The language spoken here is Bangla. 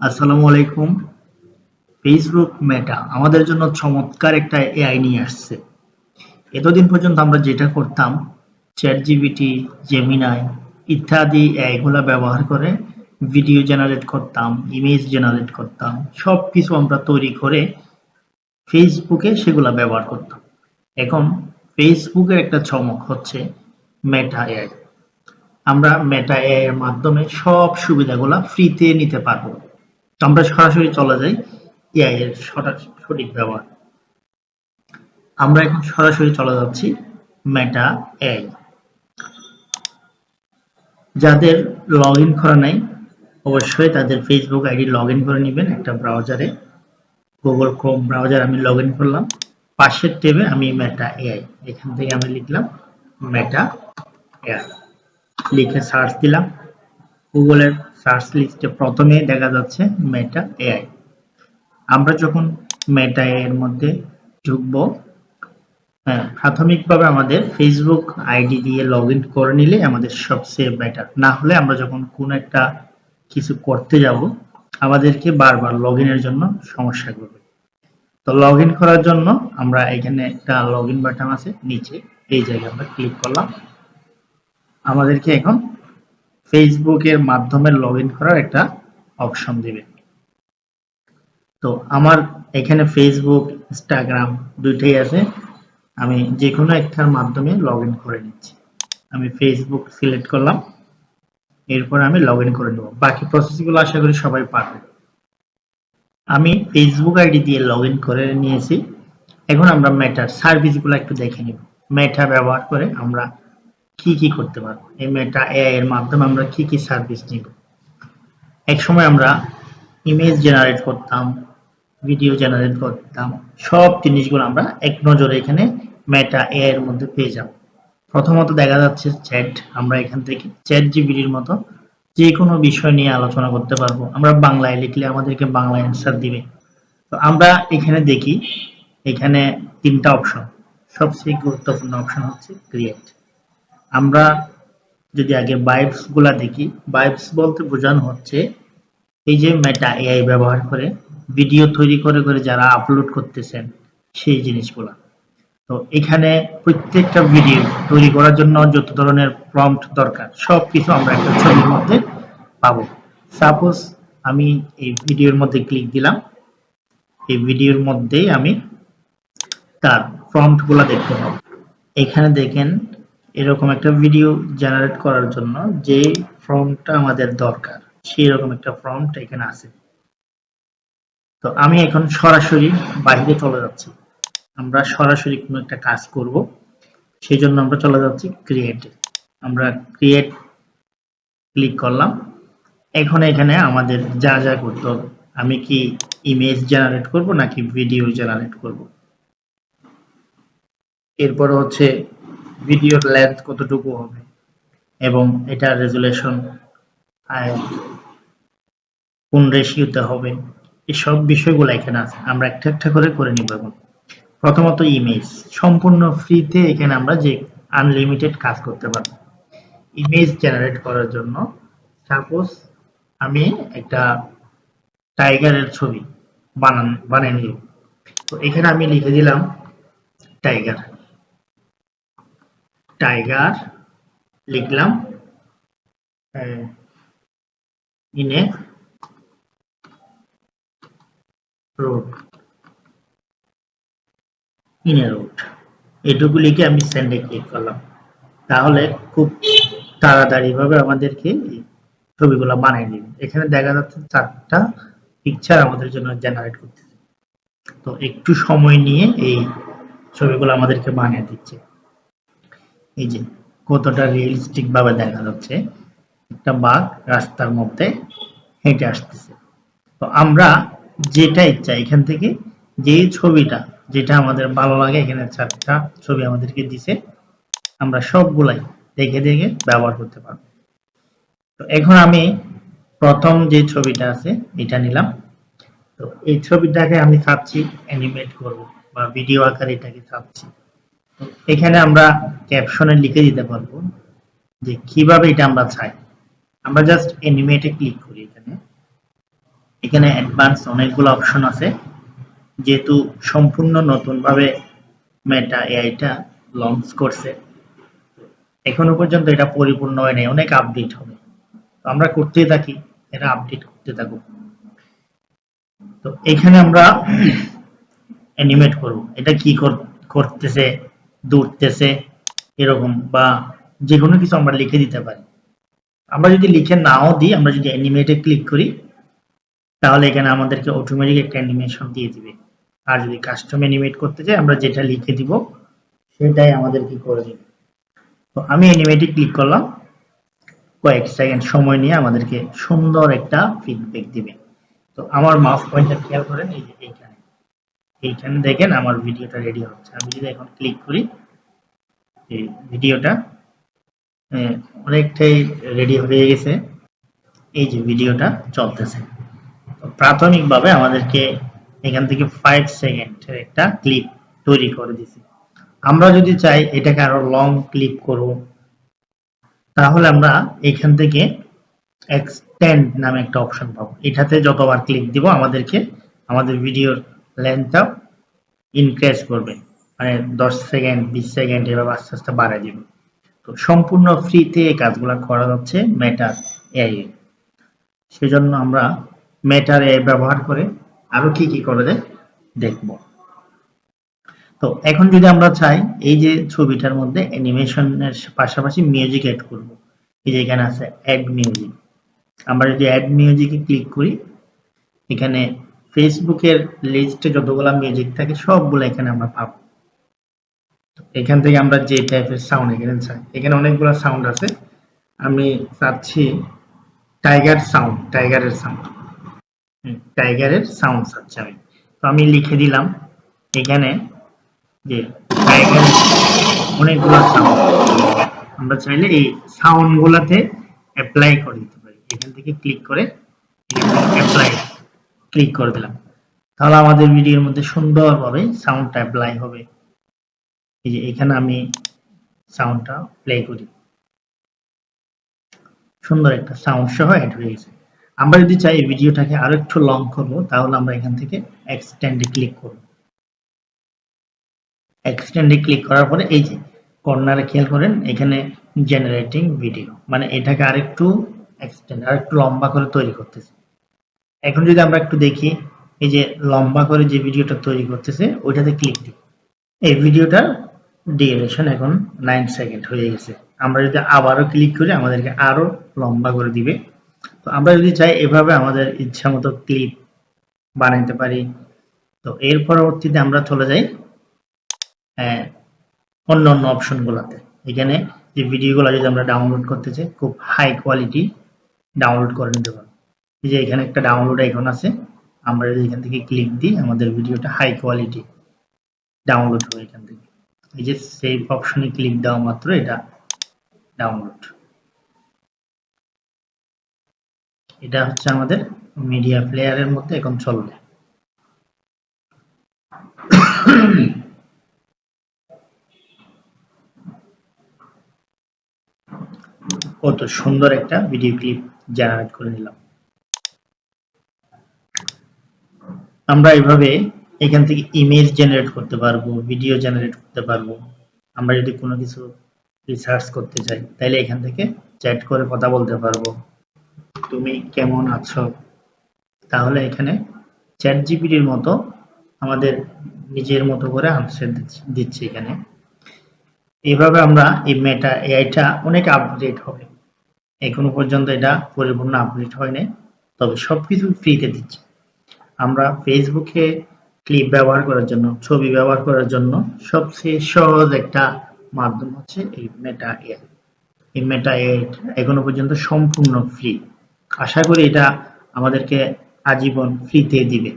আসসালামু আলাইকুম। ফেসবুক মেটা আমাদের জন্য চমৎকার একটা এআই নিয়ে আসছে। এতদিন পর্যন্ত আমরা যেটা করতাম চ্যাট জিবিটি জেমিনাই ইত্যাদি এআইগুলো ব্যবহার করে ভিডিও জেনারেট করতাম ইমেজ জেনারেট করতাম সব কিছু আমরা তৈরি করে ফেসবুকে সেগুলা ব্যবহার করতাম। এখন ফেসবুকের একটা চমক হচ্ছে মেটা এআই আমরা মেটা এআই এর মাধ্যমে সব সুবিধাগুলো ফ্রিতে নিতে পারব। আমরা সরাসরি চলে যাই এআই এর সঠা- সঠিক ব্যবহার। আমরা এখন সরাসরি চলে যাচ্ছি মেটা এআই যাদের লগ ইন করা নাই, অবশ্যই তাদের ফেসবুক আইডি লগ ইন করে নেবেন একটা ব্রাউজারে গুগল ক্রোম ব্রাউজার আমি লগ ইন করলাম। পাশের ট্যাবে আমি মেটা এআই এখান থেকে আমি লিখলাম মেটা এআই লিখে সার্চ দিলাম। গুগলের সার্চ লিস্টে প্রথমে দেখা যাচ্ছে মেটা এআই আমরা যখন মেটা এর মধ্যে ঢুকবো হ্যাঁ প্রাথমিকভাবে আমাদের ফেসবুক আইডি দিয়ে লগ ইন করে নিলে আমাদের সবচেয়ে বেটার না হলে আমরা যখন কোন একটা কিছু করতে যাব, আমাদেরকে বারবার লগ ইনের জন্য সমস্যা করবে। তো লগ ইন করার জন্য আমরা এখানে একটা লগ ইন বাটন আছে, নিচে এই জায়গায় আমরা ক্লিক করলাম। আমাদেরকে এখন ফেসবুকের মাধ্যমে লগ ইন করার একটা অপশন দিবে। তো আমার এখানে ফেসবুক ইনস্টাগ্রাম দুইটাই আছে। আমি যে কোনো একটার মাধ্যমে লগ ইন করে নিচ্ছি। আমি ফেসবুক সিলেক্ট করলাম। এরপর আমি লগ ইন করে নেব। বাকি প্রসেসগুলো আশা করি সবাই পারবে। আমি ফেসবুক আইডি দিয়ে লগ ইন করে নিয়েছি। এখন আমরা মেটার সার্ভিসগুলো একটু দেখে নিব। মেটা ব্যবহার করে আমরা কি কি করতে পারব? এই মেটা এআই এর মাধ্যমে আমরা কি কি সার্ভিস নিব? এক সময় আমরা ইমেজ জেনারেট করতাম ভিডিও জেনারেট করতাম, সব জিনিসগুলো আমরা এক নজরে এখানে মেটা এআই এর মধ্যে পেয়ে যাব। প্রথমত দেখা যাচ্ছে চ্যাট আমরা এখান থেকে চ্যাট জিবিটির মতো যে কোনো বিষয় নিয়ে আলোচনা করতে পারব। আমরা বাংলায় লিখলে আমাদেরকে বাংলা অ্যান্সার দিবে। তো আমরা এখানে দেখি, এখানে তিনটা অপশন সবচেয়ে গুরুত্বপূর্ণ অপশন হচ্ছে ক্রিয়েট আমরা যদি আগে বাইবসগুলা দেখি বাইবস বলতে বোঝানো হচ্ছে এই যে মেটা এআই ব্যবহার করে ভিডিও তৈরি করে করে যারা আপলোড করতেছেন সেই জিনিসগুলা। তো এখানে প্রত্যেকটা ভিডিও তৈরি করার জন্য যত ধরনের প্রম্পট দরকার সব কিছু আমরা একটা ছবির মধ্যে পাবো। সাপোজ আমি এই ভিডিওর মধ্যে ক্লিক দিলাম, এই ভিডিওর মধ্যেই আমি তার প্রম্পটগুলা দেখতে পাবো। এখানে দেখেন এরকম একটা ভিডিও জেনারেট করার জন্য যে ফর্মটা আমাদের দরকার সেই রকম একটা ফর্মটা এখানে আছে। তো আমি এখন সরাসরি বাইরে চলে যাচ্ছি। আমরা সরাসরি কোনো একটা কাজ করব সেই জন্য আমরা চলে যাচ্ছি ক্রিয়েটে আমরা ক্রিয়েট ক্লিক করলাম। এখন এখানে আমাদের যা যা করতে হবে, আমি কি ইমেজ জেনারেট করব নাকি ভিডিও জেনারেট করব? এরপর হচ্ছে ভিডিওর লেন্থ কতটুকু হবে? এবং এটা রেজুলেশন কোন রেশিওতে হবে? এই সব বিষয়গুলো এখানে আছে। আমরা একটা একটা করে করে নিব এখন। প্রথমত ইমেজ সম্পূর্ণ ফ্রিতে এখানে আমরা যে আনলিমিটেড কাজ করতে পারব। ইমেজ জেনারেট করার জন্য সাপোজ আমি একটা টাইগারের ছবি বানান বানিয়ে নিব তো এখানে আমি লিখে দিলাম টাইগার টাইগার লিখলাম ইনে রোড ইনে রোড এটুকু লিখে আমি সেন্ডে ক্লিক করলাম। তাহলে খুব তাড়াতাড়ি ভাবে আমাদেরকে ছবিগুলো বানিয়ে দিবে। এখানে দেখা যাচ্ছে চারটা পিকচার আমাদের জন্য জেনারেট করতেছে। তো একটু সময় নিয়ে এই ছবিগুলো আমাদেরকে বানিয়ে দিচ্ছে। এই যে কতটা রিয়েলিস্টিক ভাবে দেখা যাচ্ছে, একটা বাঘ রাস্তার মধ্যে হেঁটে আসতেছে। তো আমরা যেটা ইচ্ছা এখান থেকে যে ছবিটা, যেটা আমাদের ভালো লাগে, এখানে চারটা ছবি আমাদেরকে দিছে, আমরা সবগুলাই দেখে দেখে ব্যবহার করতে পারব। তো এখন আমি প্রথম যে ছবিটা আছে, এটা নিলাম। তো এই ছবিটাকে আমি চাচ্ছি অ্যানিমেট করব, বা ভিডিও আকারে এটাকে চাচ্ছি এখানে আমরা ক্যাপশনে লিখে দিতে পারব যে কীভাবে এটা আমরা চাই। আমরা জাস্ট অ্যানিমেটে ক্লিক করি এখানে। এখানে অ্যাডভান্স অনেকগুলো অপশন আছে। যেহেতু সম্পূর্ণ নতুনভাবে মেটা এআইটা লঞ্চ করছে। এখনও পর্যন্ত এটা পরিপূর্ণ হয় নাই, অনেক আপডেট হবে। তো আমরা করতেই থাকি এটা আপডেট করতে থাকুক। তো এখানে আমরা অ্যানিমেট করব। এটা কি কর- করতেছে দৌড়তেছে এরকম বা যে কোনো কিছু আমরা লিখে দিতে পারি। আমরা যদি লিখে নাও দিই, আমরা যদি অ্যানিমেটে ক্লিক করি, তাহলে এখানে আমাদেরকে অটোমেটিক একটা অ্যানিমেশন দিয়ে দিবে। আর যদি কাস্টম অ্যানিমেট করতে চাই, আমরা যেটা লিখে দিব, সেটাই আমাদের কি করে দিবে। তো আমি অ্যানিমেটে ক্লিক করলাম। কয়েক সেকেন্ড সময় নিয়ে আমাদেরকে সুন্দর একটা ফিডব্যাক দিবে। তো আমার মাউস পয়েন্টটা খেয়াল করেন, এই যে এইখানে। এইখানে দেখেন আমার ভিডিওটা রেডি হচ্ছে। আমি যদি এখন ক্লিক করি, এই ভিডিওটা অনেকটাই রেডি হয়ে গেছে। এই যে ভিডিওটা চলতেছে। প্রাথমিকভাবে আমাদেরকে এখান থেকে ফাইভ সেকেন্ডের একটা ক্লিপ তৈরি করে দিছি। আমরা যদি চাই এটাকে আরও লং ক্লিপ করব, তাহলে আমরা এখান থেকে এক্সটেন্ড নামে একটা অপশন পাবো। এটাতে যতবার ক্লিক দিব, আমাদেরকে, আমাদের ভিডিওর লেন্থটা ইনক্রিজ করবে। মানে দশ সেকেন্ড বিশ সেকেন্ড এভাবে আস্তে আস্তে বাড়ায় দিবে। তো সম্পূর্ণ ফ্রিতে এই কাজগুলো করা যাচ্ছে মেটার এআই সেজন্য আমরা মেটার এআই ব্যবহার করে আরও কি কি করা যায় দেখব। তো এখন যদি আমরা চাই এই যে ছবিটার মধ্যে অ্যানিমেশনের পাশাপাশি মিউজিক অ্যাড করব, এই যে এখানে আছে অ্যাড মিউজিক আমরা যদি অ্যাড মিউজিকে ক্লিক করি, এখানে ফেসবুকের লিস্টে যতগুলো মিউজিক থাকে, সবগুলো এখানে আমরা পাবো। এখান থেকে আমরা যে টাইপের সাউন্ড এখানে চাই। এখানে অনেকগুলো সাউন্ড আছে। আমি চাচ্ছি টাইগার সাউন্ড টাইগারের সাউন্ড টাইগারের সাউন্ড চাচ্ছি আমি। তো আমি লিখে দিলাম এখানে যে টাইগার অনেকগুলো সাউন্ড আমরা চাইলে এই সাউন্ড গুলাতে অ্যাপ্লাই করে দিতে পারি। এখান থেকে ক্লিক করে অ্যাপ্লাই ক্লিক করে দিলাম। তাহলে আমাদের ভিডিওর মধ্যে সুন্দরভাবে সাউন্ডটা অ্যাপ্লাই হবে। এই যে এখানে আমি সাউন্ডটা প্লে করি। সুন্দর একটা সাউন্ড সহ অ্যাড হয়ে গেছে। আমরা যদি চাই ভিডিওটাকে আরও একটু লং করব, তাহলে আমরা এখান থেকে এক্সটেন্ডে ক্লিক করব। এক্সটেন্ডে ক্লিক করার পরে এই যে কর্নারে খেয়াল করেন, এখানে জেনারেটিং ভিডিও মানে এটাকে আরেকটু এক্সটেন্ড আরেকটু লম্বা করে তৈরি করতেছে। এখন যদি আমরা একটু দেখি এই যে লম্বা করে যে ভিডিওটা তৈরি করতেছে ওইটাতে ক্লিক দিই। এই ভিডিওটার ডিউরেশন এখন নাইন সেকেন্ড হয়ে গেছে। আমরা যদি আবারও ক্লিক করি আমাদেরকে আরও লম্বা করে দিবে। তো আমরা যদি চাই এভাবে আমাদের ইচ্ছা মতো ক্লিপ বানাইতে পারি। তো এর পরবর্তীতে আমরা চলে যাই আহ, অন্য অন্য অপশন গুলাতে। এখানে যে ভিডিওগুলো যদি আমরা ডাউনলোড করতে চাই খুব হাই কোয়ালিটি ডাউনলোড করে নিতে এই যে এখানে একটা ডাউনলোড আইকন আছে, আমরা যদি এখান থেকে ক্লিক দিই, আমাদের ভিডিওটা হাই কোয়ালিটি ডাউনলোড হবে এখান থেকে। এই যে সেভ অপশনে ক্লিক দেওয়া মাত্র, এটা ডাউনলোড এটা হচ্ছে আমাদের মিডিয়া প্লেয়ারের মধ্যে এখন চলবে কত সুন্দর একটা ভিডিও ক্লিপ জেনারেট করে নিলাম। আমরা এইভাবে এখান থেকে ইমেজ জেনারেট করতে পারব ভিডিও জেনারেট করতে পারব। আমরা যদি কোনো কিছু রিসার্চ করতে চাই, তাহলে এখান থেকে চ্যাট করে কথা বলতে পারব। তুমি কেমন আছো? তাহলে এখানে চ্যাট জিপিটির মতো আমাদের নিজের মতো করে আনসার দিচ্ছে এখানে। এইভাবে আমরা এই মেটা এআইটা অনেক আপডেট হবে। এখনও পর্যন্ত এটা পরিপূর্ণ আপডেট হয়নি, তবে সবকিছু ফ্রিতে দিচ্ছে। আমরা ফেসবুকে ক্লিপ ব্যবহার করার জন্য, ছবি ব্যবহার করার জন্য সবচেয়ে সহজ একটা মাধ্যম হচ্ছে এই মেটা এআই এই মেটা এআই এখনও পর্যন্ত সম্পূর্ণ ফ্রি আশা করি এটা আমাদেরকে আজীবন ফ্রিতে দিবে।